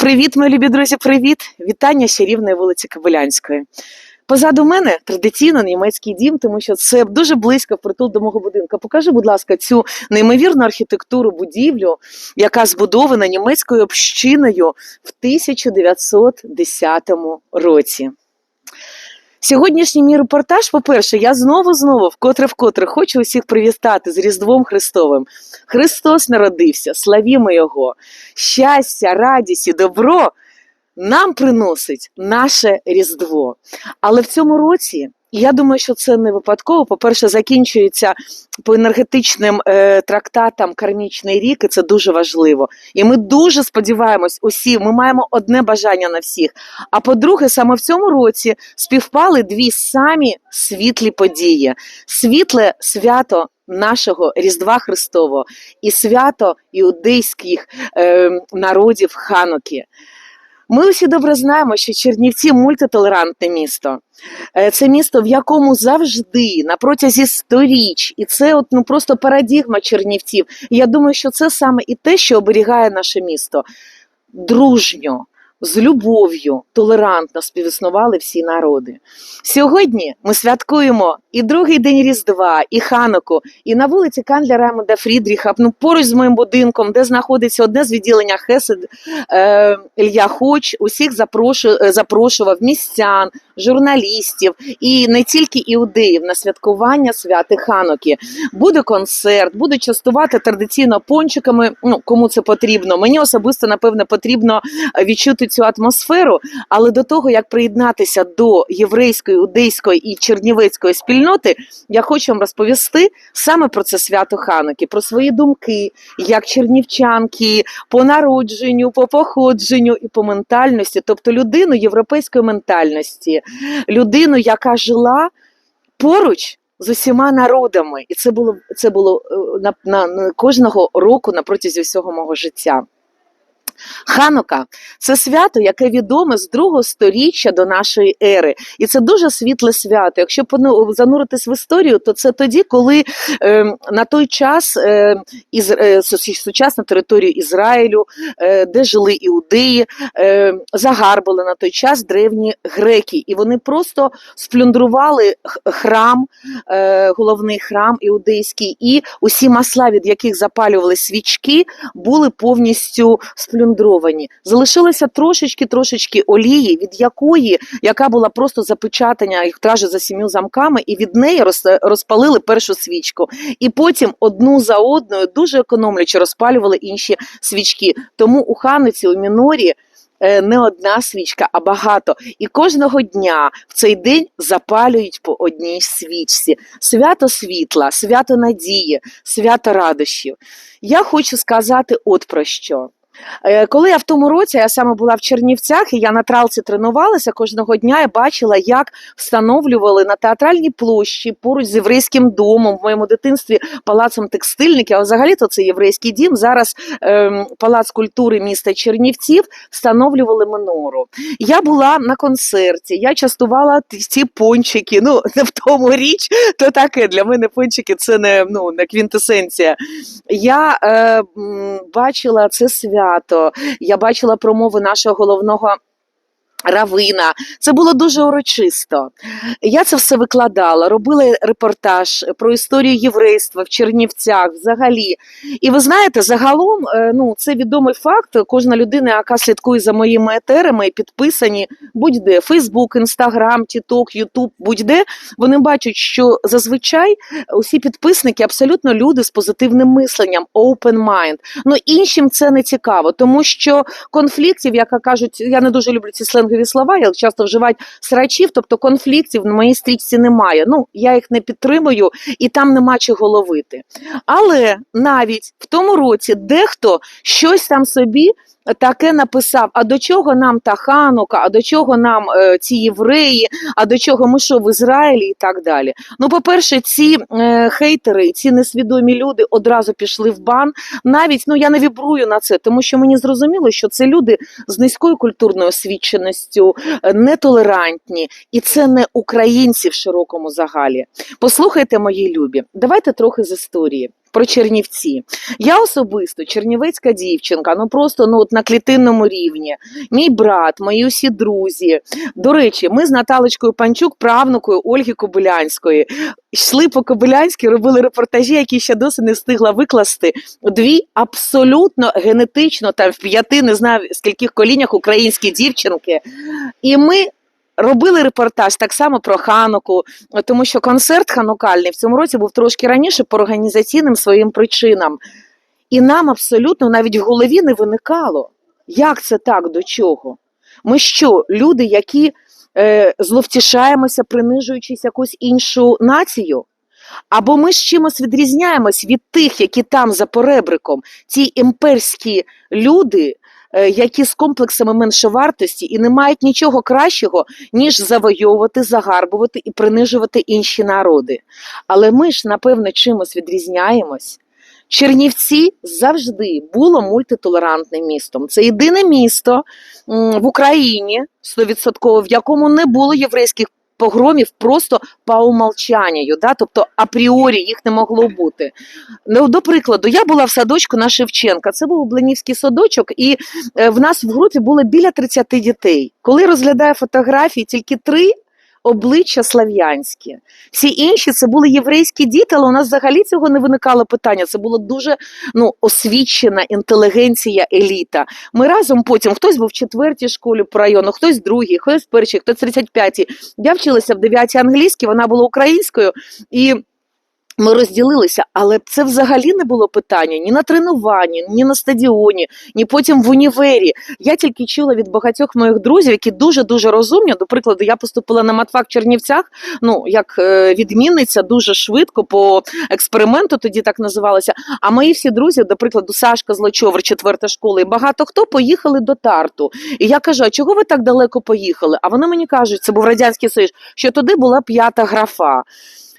Привіт, мої любі друзі, привіт! Вітання ще рівної вулиці Кобилянської. Позаду мене традиційно німецький дім, тому що це дуже близько впритул до мого будинку. Покажи, будь ласка, цю неймовірну архітектуру будівлю, яка збудована німецькою общиною в 1910 році. Сьогоднішній мій репортаж, по-перше, я знову знову вкотре вкотре хочу усіх привітати з Різдвом Христовим. Христос народився, славімо Його. Щастя, радість і добро нам приносить наше Різдво. Але в цьому році, я думаю, що це не випадково. По-перше, закінчується по енергетичним е, трактатам кармічний рік, і це дуже важливо. І ми дуже сподіваємось, усі, ми маємо одне бажання на всіх. А по-друге, саме в цьому році співпали дві самі світлі події: світле свято. Нашого Різдва Христового і свято іудейських е, народів Хануки. Ми усі добре знаємо, що Чернівці мультитолерантне місто. Е, Це місто, в якому завжди на протязі сторіч, і це от ну просто парадігма Чернівців. І я думаю, що це саме і те, що оберігає наше місто. Дружньо, з любов'ю, толерантно співіснували всі народи. Сьогодні ми святкуємо і другий день Різдва, і Хануку, і на вулиці Канля Раймонда Фрідріха, ну поруч з моїм будинком, де знаходиться одне з відділення Хесед е, Ілья Хоч, усіх запрошую, е, запрошував містян, журналістів і не тільки іудеїв на святкування святи Хануки. Буде концерт, буде частувати традиційно пончиками. Ну кому це потрібно. Мені особисто напевне потрібно відчути цю атмосферу. Але до того як приєднатися до єврейської, іудейської і чернівецької спільноти, я хочу вам розповісти саме про це свято Хануки, про свої думки, як чернівчанки, по народженню, по походженню і по ментальності, тобто людину європейської ментальності, людину, яка жила поруч. З усіма народами, і це було це було е, на, на, на кожного року на протязі всього мого життя. Ханука це свято, яке відоме з другого сторіччя до нашої ери, і це дуже світле свято. Якщо зануритись в історію, то це тоді, коли е, на той час е, із, е, сучасна територія Ізраїлю, е, де жили іудеї, е, загарбали на той час древні греки, і вони просто сплюндрували храм, е, головний храм іудейський, і усі масла, від яких запалювали свічки, були повністю сплюндровані. Залишилося трошечки трошечки олії, від якої, яка була просто запечатання, їх каже за сім'ю замками, і від неї розпалили першу свічку. І потім одну за одною, дуже економлячи, розпалювали інші свічки. Тому у Хануці, у Мінорі. е, Не одна свічка, а багато. І кожного дня в цей день запалюють по одній свічці. Свято світла, свято надії, свято радощів. Я хочу сказати от про що. Е, Коли я в тому році я саме була в Чернівцях, і я на тралці тренувалася кожного дня, я бачила, як встановлювали на театральній площі поруч з єврейським домом в моєму дитинстві палацом текстильників. А взагалі то це єврейський дім. Зараз ем, палац культури міста Чернівців встановлювали минору. Я була на концерті, я частувала ці пончики. Ну не в тому річ, то таке для мене пончики це не ну не квінтесенція. Я е, бачила це свято, я бачила промови нашого головного. Равина, це було дуже урочисто. Я це все викладала, робила репортаж про історію єврейства в Чернівцях взагалі. І ви знаєте, загалом, е, ну це відомий факт. Кожна людина, яка слідкує за моїми етерами, підписані будь-де Фейсбук, Інстаграм, Тіток, Ютуб, будь-де, вони бачать, що зазвичай усі підписники абсолютно люди з позитивним мисленням, open mind. Ну іншим це не цікаво, тому що конфліктів, яка кажуть, я не дуже люблю ці сленгові слова, я часто вживають срачів, тобто конфліктів на моїй стрічці немає. Ну я їх не підтримую і там нема чого ловити. Але навіть в тому році дехто щось там собі. Таке написав: а до чого нам та ханука, а до чого нам е, ці євреї, а до чого ми що в Ізраїлі і так далі. Ну, по-перше, ці е, хейтери, ці несвідомі люди одразу пішли в бан. Навіть ну я не вібрую на це, тому що мені зрозуміло, що це люди з низькою культурною освіченістю, е, нетолерантні, і це не українці в широкому загалі. Послухайте, мої любі, давайте трохи з історії. Про Чернівці. Я особисто чернівецька дівчинка, ну просто ну от на клітинному рівні. Мій брат, мої усі друзі. До речі, ми з Наталочкою Панчук, правнукою Ольги Кобилянської, йшли по Кобилянській, робили репортажі, які ще досі не встигла викласти. Дві абсолютно генетично там в п'яти, не знаю скільких колінях українські дівчинки. І ми. Робили репортаж так само про хануку, тому що концерт ханукальний в цьому році був трошки раніше по організаційним своїм причинам. І нам абсолютно навіть в голові не виникало, як це так, до чого. Ми що, люди, які е, зловтішаємося, принижуючись якусь іншу націю? Або ми з чимось відрізняємось від тих, які там за поребриком, ті імперські люди, які з комплексами меншовартості і не мають нічого кращого, ніж завойовувати, загарбувати і принижувати інші народи. Але ми ж, напевно, чимось відрізняємось. Чернівці завжди було мультитолерантним містом. Це єдине місто в Україні 100%, в якому не було єврейських погромів просто по умолчанню, да? тобто апріорі їх не могло бути. Ну, до прикладу, я була в садочку на Шевченка. Це був Бленівський садочок, і е, в нас в групі було біля 30 дітей. Коли розглядаю фотографії, тільки три. Обличчя слав'янські. Всі інші це були єврейські діти, але у нас взагалі цього не виникало питання. Це була дуже ну, освічена інтелігенція, еліта. Ми разом потім хтось був в четвертій школі по району, хтось в другій, хтось в першій, хтось в 35-й. Я вчилася в 9-й англійській, вона була українською. І ми розділилися, але це взагалі не було питання ні на тренуванні, ні на стадіоні, ні потім в універі. Я тільки чула від багатьох моїх друзів, які дуже дуже розумні. До прикладу, я поступила на матфак Чернівцях. Ну як е, відмінниця, дуже швидко по експерименту, тоді так називалося. А мої всі друзі, до прикладу, Сашка Злочовер, четверта школа, і багато хто поїхали до Тарту. І я кажу: а чого ви так далеко поїхали? А вони мені кажуть, це був радянський союз, що туди була п'ята графа.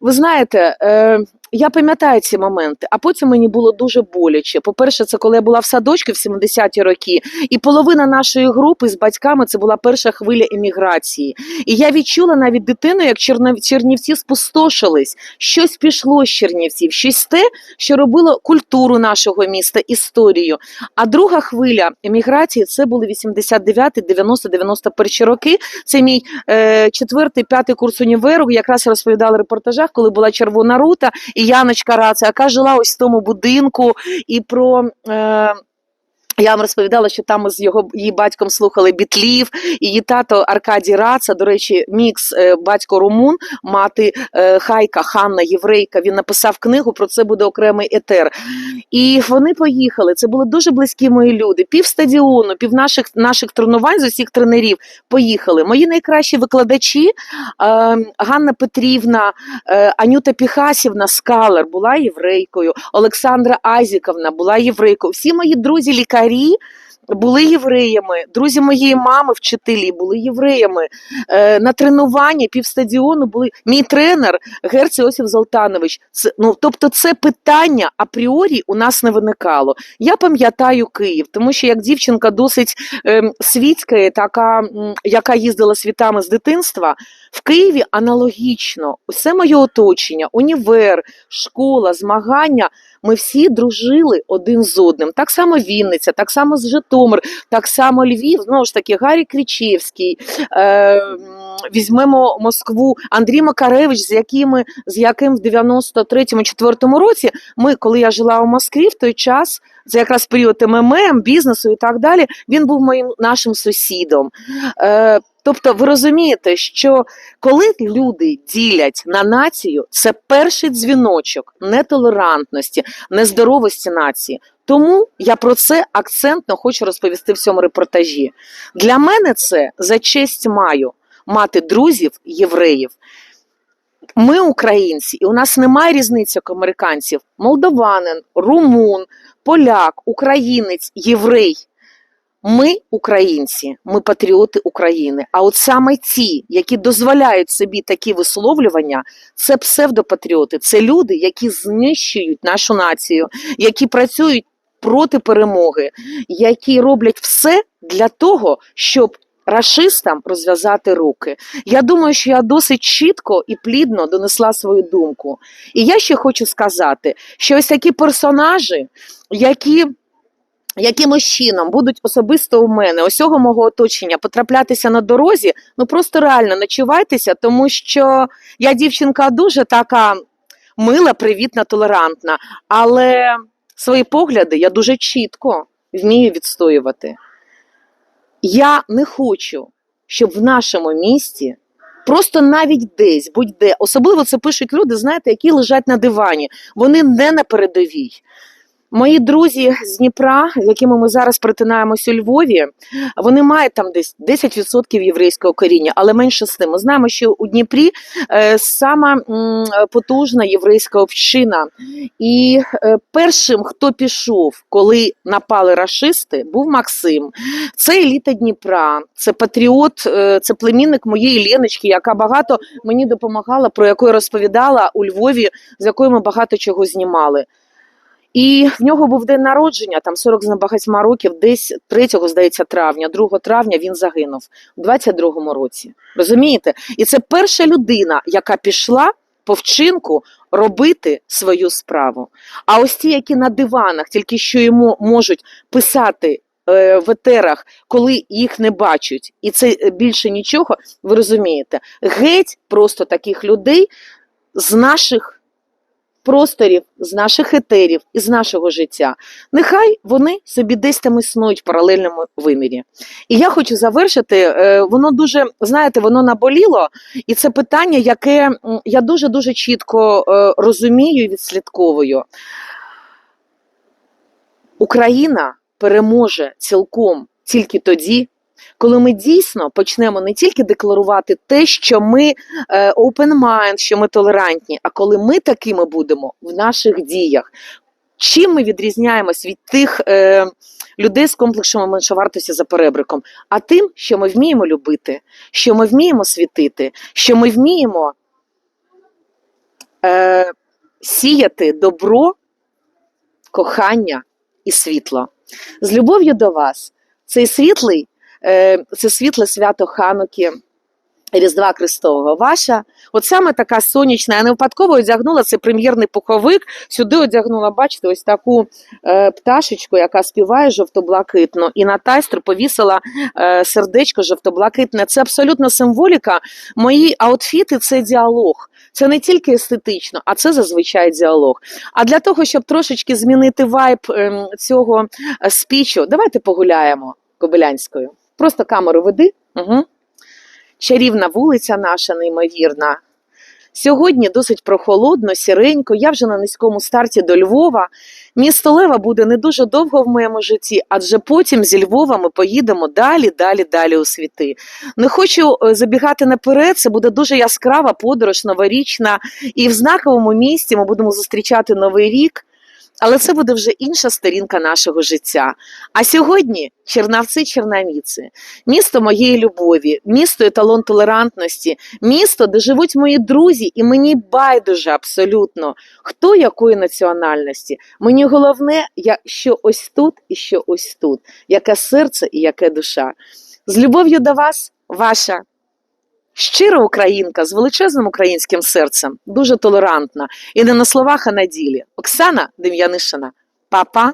Ви знаєте, е, я пам'ятаю ці моменти, а потім мені було дуже боляче. По-перше, це коли я була в садочку в 70-ті роки, і половина нашої групи з батьками це була перша хвиля еміграції. І я відчула навіть дитину, як. Чернівці спустошились. Щось пішло з Чернівців, щось те, що робило культуру нашого міста, історію. А друга хвиля еміграції це були 89, 90, 91 роки. Це мій е, четвертий, п'ятий курс універу. Якраз розповідали в репортажах, коли була червона рута, і Яночка Раца, яка жила ось в тому будинку, і про. Е, я вам розповідала, що там з його її батьком слухали бітлів, її тато Аркадій Раца, до речі, мікс е, батько Румун, мати е, Хайка, Ханна, єврейка. Він написав книгу, про це буде окремий етер. І вони поїхали. Це були дуже близькі мої люди. Пів стадіону, пів наших наших тренувань з усіх тренерів поїхали. Мої найкращі викладачі е, Ганна Петрівна, Анюта Піхасівна Скалер була єврейкою, Олександра Азіковна була єврейкою. Всі мої друзі лікарі були євреями. Друзі моєї мами, вчителі, були євреями. Е, на тренуванні півстадіону були мій тренер Герц Іосиф Золтанович. Це, ну, тобто, це питання апріорі у нас не виникало. Я пам'ятаю Київ, тому що як дівчинка досить е, світська, така, яка їздила світами з дитинства, в Києві аналогічно усе моє оточення, універ, школа, змагання. Ми всі дружили один з одним. Так само Вінниця, так само з Житомир, так само Львів. Знову ж таки, Гаррі Крічевський. Е, візьмемо Москву, Андрій Макаревич, з якими з яким в 93-4 році ми, коли я жила у Москві, в той час. Це якраз період МММ, бізнесу і так далі. Він був моїм нашим сусідом. Е, тобто, ви розумієте, що коли люди ділять на націю, це перший дзвіночок нетолерантності, нездоровості нації. Тому я про це акцентно хочу розповісти в цьому репортажі. Для мене це за честь маю мати друзів євреїв. Ми українці, і у нас немає різниці як американців. Молдованин, румун, поляк, українець, єврей. Ми українці, ми патріоти України. А от саме ті, які дозволяють собі такі висловлювання, це псевдопатріоти, це люди, які знищують нашу націю, які працюють проти перемоги, які роблять все для того, щоб рашистам розв'язати руки. Я думаю, що я досить чітко і плідно донесла свою думку. І я ще хочу сказати, що ось такі персонажі, які якимось чином будуть особисто у мене, усього мого оточення, потраплятися на дорозі, ну просто реально ночувайтеся, тому що я дівчинка дуже така мила, привітна, толерантна, але свої погляди я дуже чітко вмію відстоювати. Я не хочу, щоб в нашому місті. Просто навіть десь, будь-де, особливо це пишуть люди, знаєте, які лежать на дивані. Вони не на передовій. Мої друзі з Дніпра, з якими ми зараз перетинаємось у Львові, вони мають там десь 10% єврейського коріння, але менше з тим. Ми знаємо, що у Дніпрі е, сама потужна єврейська община. І е, першим, хто пішов, коли напали рашисти, був Максим. Це еліта Дніпра, це патріот, е, це племінник моєї Леночки, яка багато мені допомагала, про яку я розповідала у Львові, з якою ми багато чого знімали. І в нього був день народження, там 40 з небагатьма років, десь 3, здається, травня, 2 травня він загинув у 22-му році. Розумієте? І це перша людина, яка пішла по вчинку робити свою справу. А ось ті, які на диванах, тільки що йому можуть писати е, в етерах, коли їх не бачать, і це е, більше нічого, ви розумієте, геть просто таких людей з наших просторів, з наших етерів і з нашого життя. Нехай вони собі десь там існують в паралельному вимірі. І я хочу завершити. е, Воно дуже, знаєте, воно наболіло, і це питання, яке я дуже дуже чітко е, розумію і відслідковую. Україна переможе цілком тільки тоді, коли ми дійсно почнемо не тільки декларувати те, що ми е, open mind, що ми толерантні, а коли ми такими будемо в наших діях. Чим ми відрізняємось від тих е, людей з комплексом меншовартості за перебриком? А тим, що ми вміємо любити, що ми вміємо світити, що ми вміємо е, сіяти добро, кохання і світло. З любов'ю до вас, цей світлий, це світле свято Хануки. Різдва Христового ваша, от саме така сонячна. Я не випадково одягнула цей прем'єрний пуховик. Сюди одягнула, бачите, ось таку е, пташечку, яка співає жовто-блакитно, і на тайстру повісила е, сердечко жовто-блакитне. Це абсолютно символіка. Мої аутфіти це діалог. Це не тільки естетично, а це зазвичай діалог. А для того, щоб трошечки змінити вайб ем, цього е, спічу, давайте погуляємо Кобилянською. Просто камеру веди. Угу. Чарівна вулиця наша, неймовірна. Сьогодні досить прохолодно, сіренько. Я вже на низькому старті до Львова. Місто Лева буде не дуже довго в моєму житті, адже потім зі Львова ми поїдемо далі, далі, далі у світи. Не хочу е, забігати наперед. Це буде дуже яскрава подорож, новорічна. І в знаковому місті ми будемо зустрічати новий рік. Але це буде вже інша сторінка нашого життя. А сьогодні Чернавці Чернавіці, місто моєї любові, місто еталон толерантності, місто, де живуть мої друзі, і мені байдуже абсолютно, хто якої національності. Мені головне, я- що ось тут і що ось тут, яке серце і яке душа. З любов'ю до вас, ваша. Щира українка з величезним українським серцем, дуже толерантна і не на словах, а на ділі. Оксана Дем'янишина. Папа.